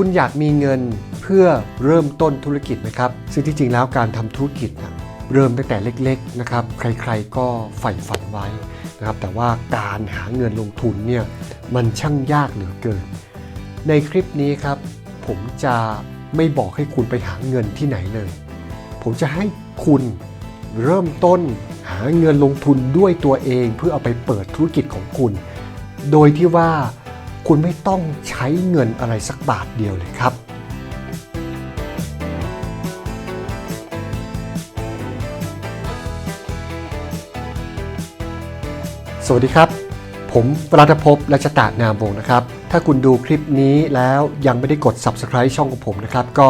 คุณอยากมีเงินเพื่อเริ่มต้นธุรกิจไหมครับ ซึ่งที่จริงแล้วการทำธุรกิจนะเริ่มตั้งแต่เล็กๆนะครับ ใครๆก็ใฝ่ฝันไว้นะครับ แต่ว่าการหาเงินลงทุนเนี่ยมันช่างยากเหลือเกิน ในคลิปนี้ครับ ผมจะไม่บอกให้คุณไปหาเงินที่ไหนเลย ผมจะให้คุณเริ่มต้นหาเงินลงทุนด้วยตัวเองเพื่อเอาไปเปิดธุรกิจของคุณ โดยที่ว่า คุณไม่ต้องใช้เงินอะไรสักบาทเดียวเลยครับ สวัสดีครับ ผมรัฐภพรัชะตานามวงศ์นะครับ ถ้าคุณดูคลิปนี้แล้วยังไม่ได้กด subscribe ช่องของผมนะครับ ก็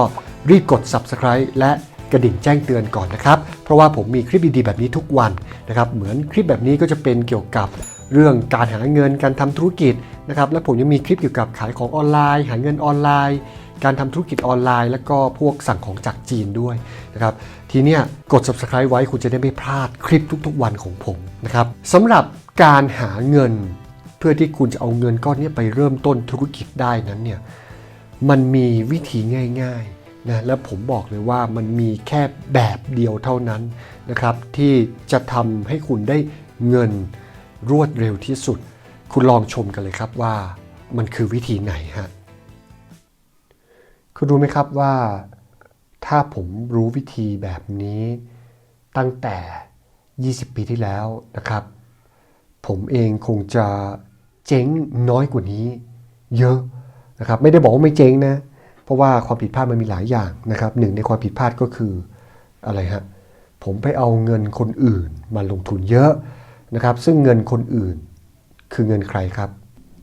รีบกด subscribe และกระดิ่งแจ้งเตือนก่อนนะครับ เพราะว่าผมมีคลิปดีๆแบบนี้ทุกวันนะครับ เหมือนคลิปแบบนี้ก็จะเป็นเกี่ยวกับ เรื่องการหาเงินการทำธุรกิจนะครับและผมยังมีคลิปเกี่ยวกับขายของออนไลน์ หาเงินออนไลน์ การทำธุรกิจออนไลน์ แล้วก็พวกสั่งของจากจีนด้วยนะครับทีเนี้ยกด subscribe ไว้คุณจะได้ไม่พลาดคลิปทุกๆ วันของผมนะครับสำหรับการหาเงิน เพื่อที่คุณจะเอาเงินก้อนนี้ไปเริ่มต้นธุรกิจได้นั้นเนี่ยมันมีวิธีง่ายๆนะและผมบอกเลยว่ามันมีแค่แบบเดียวเท่านั้นนะครับที่จะทำให้คุณได้เงิน รวดเร็วที่สุด คุณลองชมกันเลยครับว่ามันคือวิธีไหนฮะคุณรู้ไหมครับว่า ถ้าผมรู้วิธีแบบนี้ตั้งแต่ 20 ปีที่แล้วนะครับ ผมเองคงจะเจ๊งน้อยกว่านี้เยอะนะครับ ไม่ได้บอกว่าไม่เจ๊งนะ เพราะว่าความผิดพลาดมันมีหลายอย่างนะครับหนึ่งในความผิดพลาดก็คืออะไรฮะผมไปเอาเงินคนอื่นมาลงทุนเยอะ นะครับซึ่งเงินคนอื่นคือเงินใครครับ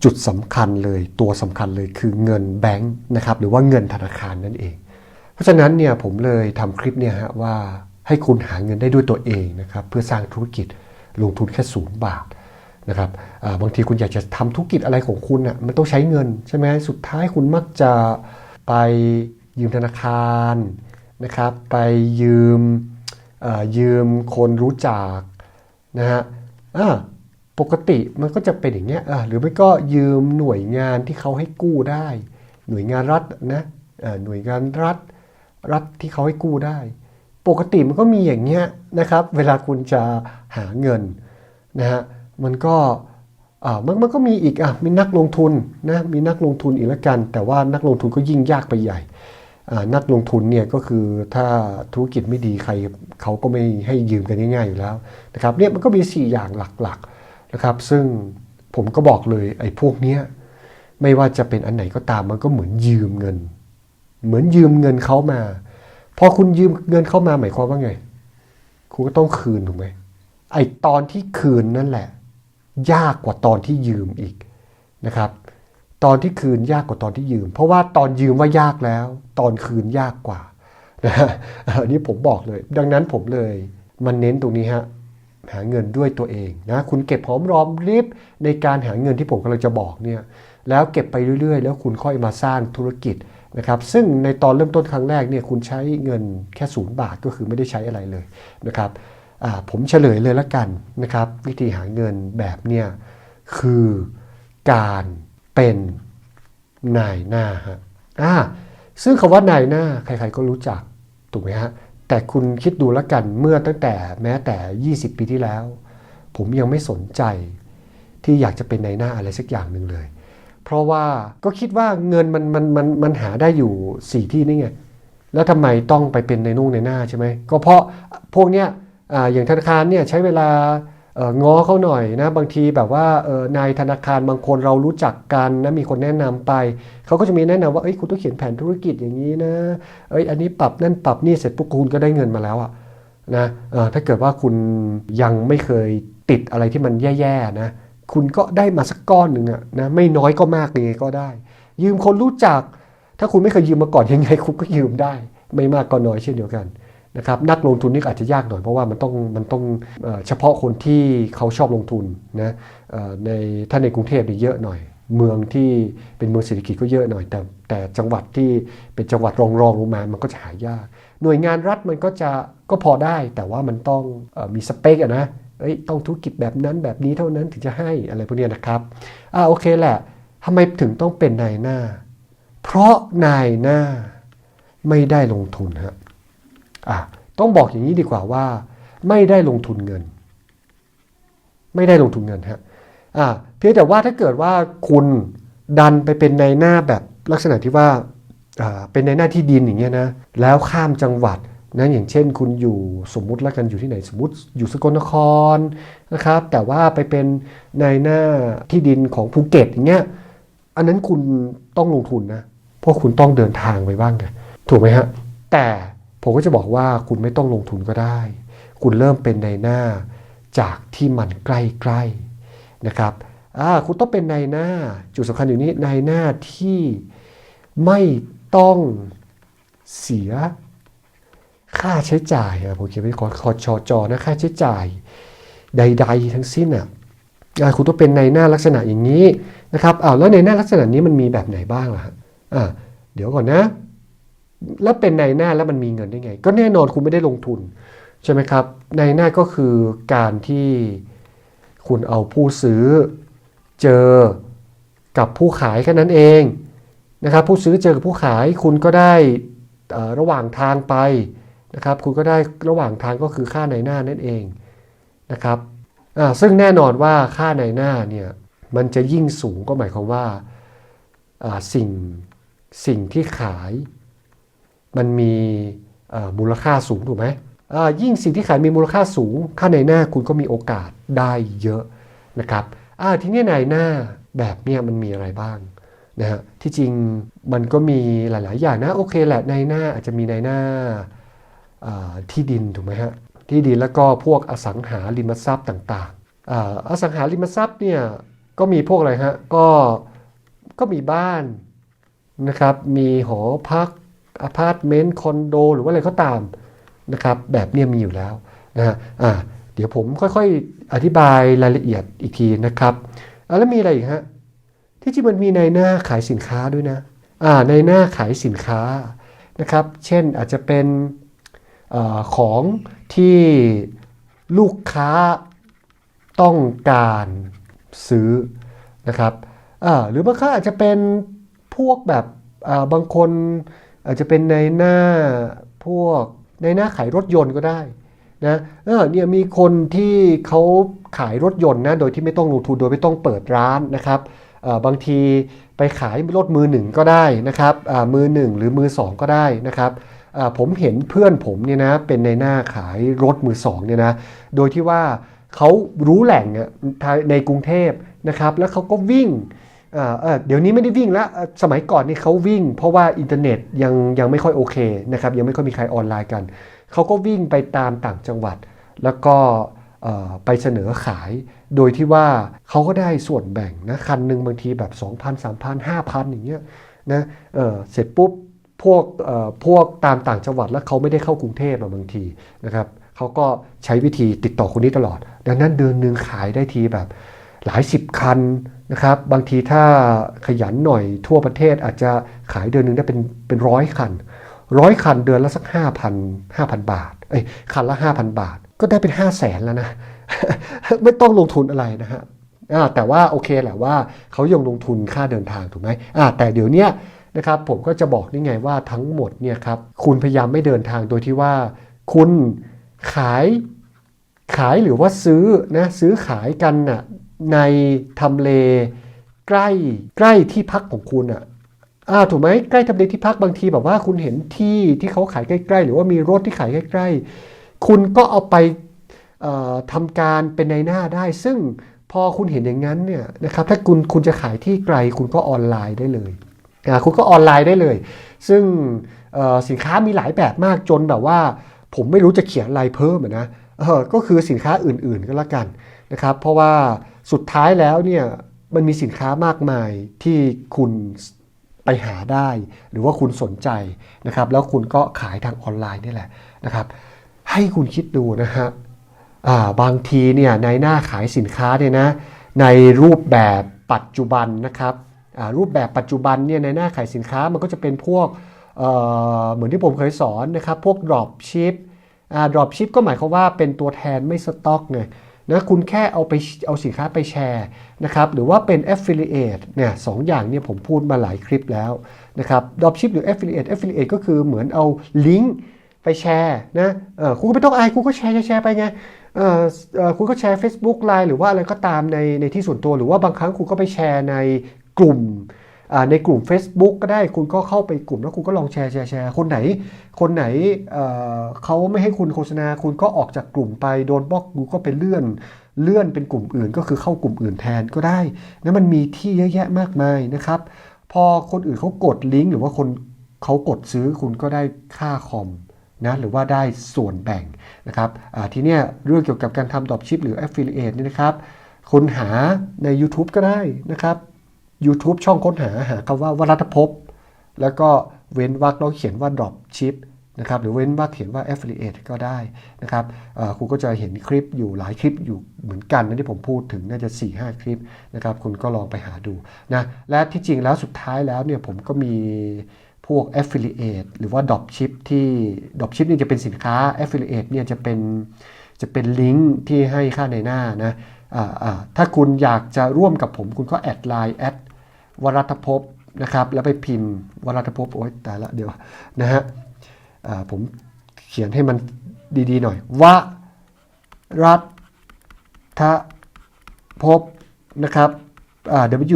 จุดสำคัญเลยตัวสำคัญเลยคือเงินแบงค์นะครับหรือว่าเงินธนาคารนั่นเอง เพราะฉะนั้นเนี่ยผมเลยทำคลิปเนี่ยฮะว่าให้คุณหาเงินได้ด้วยตัวเองนะครับเพื่อสร้างธุรกิจลงทุนแค่ศูนย์บาทนะครับบางทีคุณอยากจะทำธุรกิจอะไรของคุณอะมันต้องใช้เงินใช่ไหมสุดท้ายคุณมักจะไปยืมธนาคารนะครับ ไปยืมยืมคนรู้จักนะฮะ อ่าปกติมันก็จะเป็นอย่างเงี้ยอะหรือไม่ก็ยืมหน่วยงานที่เขาให้กู้ได้ หน่วยงานรัฐนะอ่อหน่วยงานรัฐ รัฐที่เขาให้กู้ได้ ปกติมันก็มีอย่างเงี้ยนะครับ เวลาคุณจะหาเงินนะฮะมันก็อ่ามันมันก็มีอีกอะมีนักลงทุนนะมีนักลงทุนอีกแล้วกัน แต่ว่านักลงทุนก็ยิ่งยากไปใหญ่ นักลงทุนเนี่ยก็คือถ้าธุรกิจไม่ดีใครเขาก็ไม่ให้ยืมกันง่ายๆอยู่แล้วนะครับเนี่ยมันก็มี 4 อย่างหลักๆนะครับ ซึ่งผมก็บอกเลยไอ้พวกเนี้ยไม่ว่าจะเป็นอันไหนก็ตามมันก็เหมือนยืมเงิน เหมือนยืมเงินเขามา พอคุณยืมเงินเข้ามาหมายความว่าไง คุณก็ต้องคืนถูกไหมไอ้ตอนที่คืนนั่นแหละ ยากกว่าตอนที่ยืมอีกนะครับ ตอนที่คืนยากกว่าตอนที่ยืม เพราะว่าตอนยืมว่ายากแล้ว ตอนคืนยากกว่านะอันนี้ผมบอกเลย ดังนั้นผมเลยมันเน้นตรงนี้ฮะหาเงินด้วยตัวเองนะคุณเก็บหอมรอมริบในการหาเงินที่ผมกำลังจะบอกเนี่ยแล้วเก็บไปเรื่อยๆ แล้วคุณค่อยมาสร้างธุรกิจนะครับซึ่งในตอนเริ่มต้นครั้งแรกเนี่ยคุณใช้เงินแค่ศูนย์บาทก็คือไม่ได้ใช้อะไรเลยนะครับผมเฉลยเลยละกันนะครับ วิธีหาเงินแบบเนี่ยคือการ เป็นนายหน้าฮะอ่าซึ่งคำว่านายหน้าใครๆก็รู้จักถูกไหมฮะแต่คุณคิดดูแล้วกันเมื่อตั้งแต่แม้แต่ 20 ปีที่แล้ว ผมยังไม่สนใจที่อยากจะเป็นนายหน้าอะไรสักอย่างหนึ่งเลย เพราะว่าก็คิดว่าเงินมันมันมันมันหาได้อยู่ 4 ที่นี่ไงแล้วทำไมต้องไปเป็นในนู่นในหน้าใช่ไหมก็เพราะพวกเนี้ยออย่างธนาคารเนี่ยใช้เวลา ง้อเขาหน่อยนะบางทีแบบว่านายธนาคารบางคนเรารู้จักกันนะมีคนแนะนำไป เขาก็จะมีแนะนำว่าเอ้ยคุณต้องเขียนแผนธุรกิจอย่างนี้นะเอ้ยอันนี้ปรับนั่นปรับนี่เสร็จปุ๊บคุณก็ได้เงินมาแล้วอะนะถ้าเกิดว่าคุณยังไม่เคยติดอะไรที่มันแย่ๆนะคุณก็ได้มาสักก้อนหนึ่งอะนะไม่น้อยก็มากยังไงก็ได้ ยืมคนรู้จัก ถ้าคุณไม่เคยยืมมาก่อนยังไงคุณก็ยืมได้ ไม่มากก็น้อยเช่นเดียวกัน นะครับนักลงทุนนี่อาจจะยากหน่อยเพราะว่ามันต้องมันต้องเฉพาะคนที่เขาชอบลงทุนนะในถ้าในกรุงเทพนี่เยอะหน่อย เมืองที่เป็นเมืองเศรษฐกิจก็เยอะหน่อย แต่แต่จังหวัดที่เป็นจังหวัดรองรองลงมามันก็จะหายาก หน่วยงานรัฐมันก็จะก็พอได้ แต่ว่ามันต้องอมีสเปคอะนะเอ้ยต้องธุรกิจแบบนั้นแบบนี้เท่านั้นถึงจะให้อะไรพวกนี้นะครับอ่าโอเคแหละทำไมถึงต้องเป็นนายหน้า เพราะนายหน้าไม่ได้ลงทุนฮะ อะต้องบอกอย่างนี้ดีกว่าว่า ไม่ได้ลงทุนเงิน ไม่ได้ลงทุนเงินฮะอ่าเพียงแต่ว่าถ้าเกิดว่าคุณดันไปเป็นในหน้าแบบลักษณะที่ว่าอ่าเป็นในหน้าที่ดินอย่างเงี้ยนะแล้วข้ามจังหวัดนะอย่างเช่นคุณอยู่สมมุติแล้วกันอยู่ที่ไหนสมมติอยู่สกลนครนะครับ แต่ว่าไปเป็นในหน้าที่ดินของภูเก็ตอย่างเงี้ยอันนั้นคุณต้องลงทุนนะเพราะคุณต้องเดินทางไปบ้างไงถูกไหมฮะแต่ ผมก็จะบอกว่าคุณไม่ต้องลงทุนก็ได้ คุณเริ่มเป็นในหน้าจากที่มันใกล้ๆนะครับคุณต้องเป็นในหน้าจุดสำคัญอยู่นี้ในหน้าที่ไม่ต้องเสียค่าใช้จ่ายผมเขียนไว้ขอขอชอจอนะค่าใช้จ่ายใด ๆ ทั้งสิ้นอะคุณต้องเป็นในหน้าลักษณะอย่างนี้นะครับอ้าวแล้วในหน้าลักษณะนี้มันมีแบบไหนบ้างล่ะฮะอ่าเดี๋ยวก่อนนะ แล้วเป็นในหน้าแล้วมันมีเงินได้ไง ก็แน่นอนคุณไม่ได้ลงทุนใช่ไหมครับในหน้าก็คือการที่คุณเอาผู้ซื้อเจอกับผู้ขายแค่นั้นเองนะครับผู้ซื้อเจอกับผู้ขายคุณก็ได้อ่อระหว่างทางไปนะครับคุณก็ได้ระหว่างทางก็คือค่าในหน้านั่นเองนะครับอ่าซึ่งแน่นอนว่าค่าในหน้าเนี่ยมันจะยิ่งสูงก็หมายความว่าอ่าสิ่งสิ่งที่ขาย มันมีมูลค่าสูงถูกไหมยิ่งสิ่งที่ขายมีมูลค่าสูง ค่าในหน้าคุณก็มีโอกาสได้เยอะนะครับทีนี้ในหน้าแบบเนี้ยมันมีอะไรบ้างนะฮะที่จริงมันก็มีหลาย ๆ อย่างนะโอเคแหละในหน้าอาจจะมีในหน้าที่ดินถูกไหมฮะที่ดินแล้วก็พวกอสังหาริมทรัพย์ต่างๆอ่าอสังหาริมทรัพย์เนี่ยก็มีพวกอะไรฮะก็ก็มีบ้านนะครับมีหอพัก อพาร์ตเมนต์คอนโดหรือว่าอะไรก็ตามนะครับ แบบนี้มีอยู่แล้วนะฮะอ่าเดี๋ยวผมค่อยๆ อธิบายรายละเอียดอีกทีนะครับแล้วมีอะไรอีกฮะที่จริงมันมีในหน้าขายสินค้าด้วยนะอ่าในหน้าขายสินค้านะครับ เช่นอาจจะเป็นอของที่ลูกค้าต้องการซื้อนะครับหรือบางครั้งอาจจะเป็นพวกแบบบางคน อาจจะเป็นในหน้าพวกในหน้าขายรถยนต์ก็ได้นะเออเนี่ยมีคนที่เขาขายรถยนต์นะโดยที่ไม่ต้องลงทุนโดยไม่ต้องเปิดร้านนะครับบางทีไปขายรถมือหนึ่งก็ได้นะครับมือหนึ่งหรือมือสองก็ได้นะครับผมเห็นเพื่อนผมเนี่ยนะเป็นในหน้าขายรถมือสองเนี่ยนะโดยที่ว่าเขารู้แหล่งในกรุงเทพนะครับแล้วเขาก็วิ่ง เดี๋ยวนี้ไม่ได้วิ่งแล้วสมัยก่อนนี่เขาวิ่ง เพราะว่าอินเทอร์เน็ตยังยังไม่ค่อยโอเคนะครับยังไม่ค่อยมีใครออนไลน์กัน เขาก็วิ่งไปตามต่างจังหวัด แล้วก็ไปเสนอขาย โดยที่ว่าเขาก็ได้ส่วนแบ่งนะคันหนึ่งบางทีแบบ 2,000 3,000 5,000 อย่างเงี้ยนะเเสร็จปุ๊บพวกพวกตามต่างจังหวัดแล้วเขาไม่ได้เข้ากรุงเทพบางทีนะครับเขาก็ใช้วิธีติดต่อคนนี้ตลอด ดังนั้นเดือนหนึ่งขายได้ทีแบบหลายสิบคัน นะครับบางทีถ้าขยันหน่อยทั่วประเทศอาจจะขายเดือนหนึ่งได้เป็นเป็นร้อยคันร้อยคันเดือนละสักห้าพันห้าพันบาทเอ้ยคันละห้าพันบาท ก็ได้เป็นห้าแสนแล้วนะ ไม่ต้องลงทุนอะไรนะฮะแต่ว่าโอเคแหละว่าเขายังลงทุนค่าเดินทางถูกไหมแต่เดี๋ยวนี้นะครับผมก็จะบอกนี่ไงว่าทั้งหมดเนี่ยครับคุณพยายามไม่เดินทางโดยที่ว่า คุณขายขายหรือว่าซื้อนะซื้อขายกันน่ะ ในทำเลใกล้ใกล้ที่พักของคุณอะอ่าถูกไหมใกล้ทำเลที่พักบางทีแบบว่าคุณเห็นที่ที่เขาขายใกล้ ๆ หรือว่ามีรถที่ขายใกล้ ๆ คุณก็เอาไปเอ่อทำการเป็นในหน้าได้ ซึ่งพอคุณเห็นอย่างนั้นเนี่ยนะครับถ้าคุณคุณจะขายที่ไกลคุณก็ออนไลน์ได้เลยอ่าคุณก็ออนไลน์ได้เลย ซึ่งสินค้ามีหลายแบบมากจนแบบว่า ผมไม่รู้จะเขียนอะไรเพิ่มนะเออก็คือสินค้าอื่นๆก็แล้วกันนะครับเพราะว่า สุดท้ายแล้วเนี่ยมันมีสินค้ามากมายที่คุณไปหาได้ หรือว่าคุณสนใจนะครับ แล้วคุณก็ขายทางออนไลน์นี่แหละนะครับ ให้คุณคิดดูนะฮะาบางทีเนี่ยในหน้าขายสินค้าเนี่ยนะในรูปแบบปัจจุบันนะครับรูปแบบปัจจุบันเนี่ยในหน้าขายสินค้ามันก็จะเป็นพวกเเหมือนที่ผมเคยสอนนะครับ พวก drop ship drop ship ก็หมายความว่าเป็นตัวแทนไม่สต็อกไง นะคุณแค่เอาไปเอาสินค้าไปแชร์นะครับหรือว่าเป็น affiliate เนี่ยสองอย่างเนี่ยผมพูดมาหลายคลิปแล้วนะครับ dropship หรือ affiliate affiliate ก็คือเหมือนเอาลิงก์ไปแชร์นะเออคุณก็ไม่ต้องอายคุณก็แชร์แชร์ไปไงเออเออคุณก็แชร์ Facebook Line หรือว่าอะไรก็ตามในในที่ส่วนตัวหรือว่าบางครั้งคุณก็ไปแชร์ในกลุ่ม ในกลุ่ม Facebook ก็ได้คุณก็เข้าไปกลุ่มแล้วคุณก็ลองแชร์แชร์แชร์คนไหน คนไหนเเขาไม่ให้คุณโฆษณา คุณก็ออกจากกลุ่มไปโดนบล็อกคุณก็ไปเลื่อนเลื่อนเป็นกลุ่มอื่นก็คือเข้ากลุ่มอื่นแทนก็ได้นะมันมีที่เยอะแยะมากมายนะครับ พอคนอื่นเขากดลิงก์หรือว่าคนเขากดซื้อคุณก็ได้ค่าคอมนะหรือว่าได้ส่วนแบ่งนะครับทีเนี้ยเรื่องเกี่ยวกับการทำดรอปชิปหรือ Affiliate เนี่ยนะครับคุณหาใน YouTube ก็ได้นะครับ YouTube ช่องค้นหาหาคำว่าวรัตภพ แล้วก็เว้นวรรคแล้วเขียนว่า drop ship นะครับหรือเว้นวรรคเขียนว่า affiliate ก็ได้นะครับคุณก็จะเห็นคลิปอยู่หลายคลิปอยู่เหมือนกันนะที่ผมพูดถึงน่าจะ 4-5 คลิปนะครับคุณก็ลองไปหาดูนะและที่จริงแล้วสุดท้ายแล้วเนี่ยผมก็มีพวก affiliate หรือว่า drop ship ที่ drop ship นี่จะเป็นสินค้า affiliate เนี่ยจะเป็นจะเป็นลิงก์ที่ให้ค่าในหน้านะถ้าคุณอยากจะร่วมกับผมคุณก็แอดไลน์แอด วรัตภพนะครับ แล้วไปพิมพ์วรัตภพโอ๊ยตายละเดี๋ยวนะฮะผมเขียนให้มันดีๆหน่อยวรัตภพนะครับ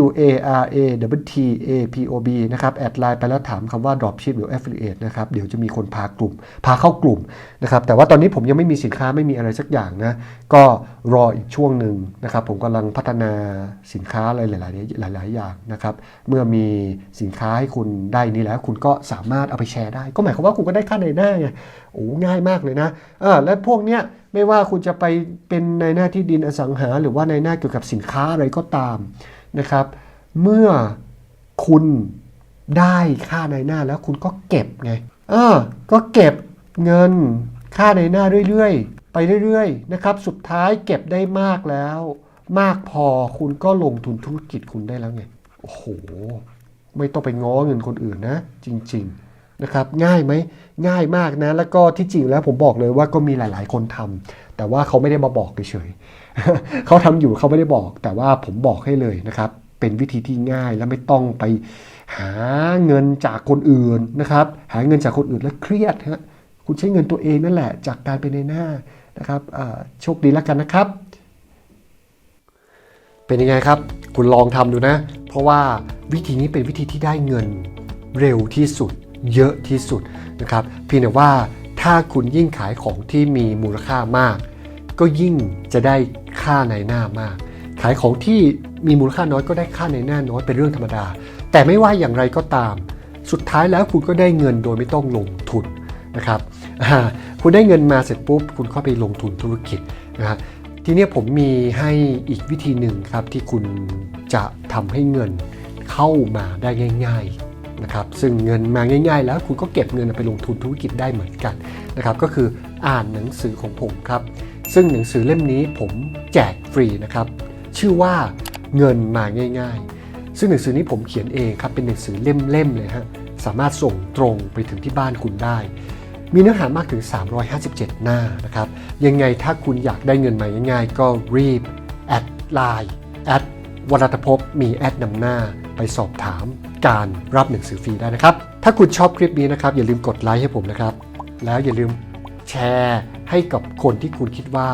W A R A W T A P O B นะครับ แอดไลน์ไปแล้วถามคำว่า dropship หรือ affiliate นะครับ เดี๋ยวจะมีคนพากลุ่ม พาเข้ากลุ่มนะครับ แต่ว่าตอนนี้ผมยังไม่มีสินค้าไม่มีอะไรสักอย่างนะ ก็รออีกช่วงหนึ่งนะครับ ผมกำลังพัฒนาสินค้าอะไรหลาย ๆ หลาย ๆ อย่างนะครับ เมื่อมีสินค้าให้คุณได้นี้แล้ว คุณก็สามารถเอาไปแชร์ได้ ก็หมายความว่าคุณก็ได้ค่าในหน้าไง โอ้ง่ายมากเลยนะเออและพวกเนี้ยไม่ว่าคุณจะไปเป็นในหน้าที่ดินอสังหา หรือว่าในหน้าเกี่ยวกับสินค้าอะไรก็ตาม นะครับ เมื่อคุณได้ค่าในหน้าแล้วคุณก็เก็บไง เออ ก็เก็บเงินค่าในหน้าเรื่อยๆ ไปเรื่อยๆ นะครับ สุดท้ายเก็บได้มากแล้ว มากพอคุณก็ลงทุนธุรกิจคุณได้แล้วไง โอ้โห ไม่ต้องไปง้อเงินคนอื่นนะ จริง ๆ นะครับ ง่ายไหม ง่ายมากนะ แล้วก็ที่จริงแล้วผมบอกเลยว่าก็มีหลาย ๆ คนทำแต่ว่าเขาไม่ได้มาบอกเฉยๆ เขาทำอยู่เขาไม่ได้บอก แต่ว่าผมบอกให้เลยนะครับ เป็นวิธีที่ง่ายและไม่ต้องไปหาเงินจากคนอื่นนะครับ หาเงินจากคนอื่นแล้วเครียดฮะคุณใช้เงินตัวเองนั่นแหละ จากการเป็นในหน้านะครับโชคดีแล้วกันนะครับ เป็นยังไงครับ คุณลองทำดูนะ เพราะว่าวิธีนี้เป็นวิธีที่ได้เงินเร็วที่สุด เยอะที่สุดนะครับเพียงแต่ว่าถ้าคุณยิ่งขายของที่มีมูลค่ามาก ก็ยิ่งจะได้ค่าในหน้ามาก ขายของที่มีมูลค่าน้อยก็ได้ค่าในหน้าน้อยเป็นเรื่องธรรมดา แต่ไม่ว่าอย่างไรก็ตาม สุดท้ายแล้วคุณก็ได้เงินโดยไม่ต้องลงทุนนะครับคุณได้เงินมาเสร็จปุ๊บคุณก็ไปลงทุนธุรกิจนะฮะทีนี้ผมมีให้อีกวิธีหนึ่งครับที่คุณจะทำให้เงินเข้ามาได้ง่ายๆนะครับซึ่งเงินมาง่าย ๆ แล้วคุณก็เก็บเงินไปลงทุนธุรกิจได้เหมือนกันนะครับก็คืออ่านหนังสือของผมครับ ซึ่งหนังสือเล่มนี้ผมแจกฟรีนะครับ ชื่อว่าเงินมาง่าย ๆ ซึ่งหนังสือนี้ผมเขียนเองครับเป็นหนังสือเล่มๆเลยฮะสามารถส่งตรงไปถึงที่บ้านคุณได้ มีเนื้อหามากถึง 357 หน้านะครับยังไงถ้าคุณอยากได้เงินมาง่าย ๆ ก็รีบแอดไลน์แอดวรัตภพมีแอดนำหน้าไปสอบถามการรับหนังสือฟรีได้นะครับ ถ้าคุณชอบคลิปนี้นะครับ อย่าลืมกดไลค์ให้ผมนะครับ แล้วอย่าลืมแชร์ ให้กับคนที่คุณคิดว่า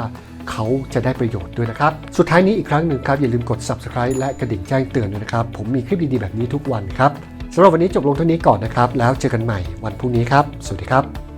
เขาจะได้ประโยชน์ด้วยนะครับ สุดท้ายนี้อีกครั้งหนึ่งครับ อย่าลืมกด subscribe และกระดิ่งแจ้งเตือนด้วยนะครับ ผมมีคลิปดีๆแบบนี้ทุกวันครับสำหรับวันนี้จบลงเท่านี้ก่อนนะครับ แล้วเจอกันใหม่วันพรุ่งนี้ครับ สวัสดีครับ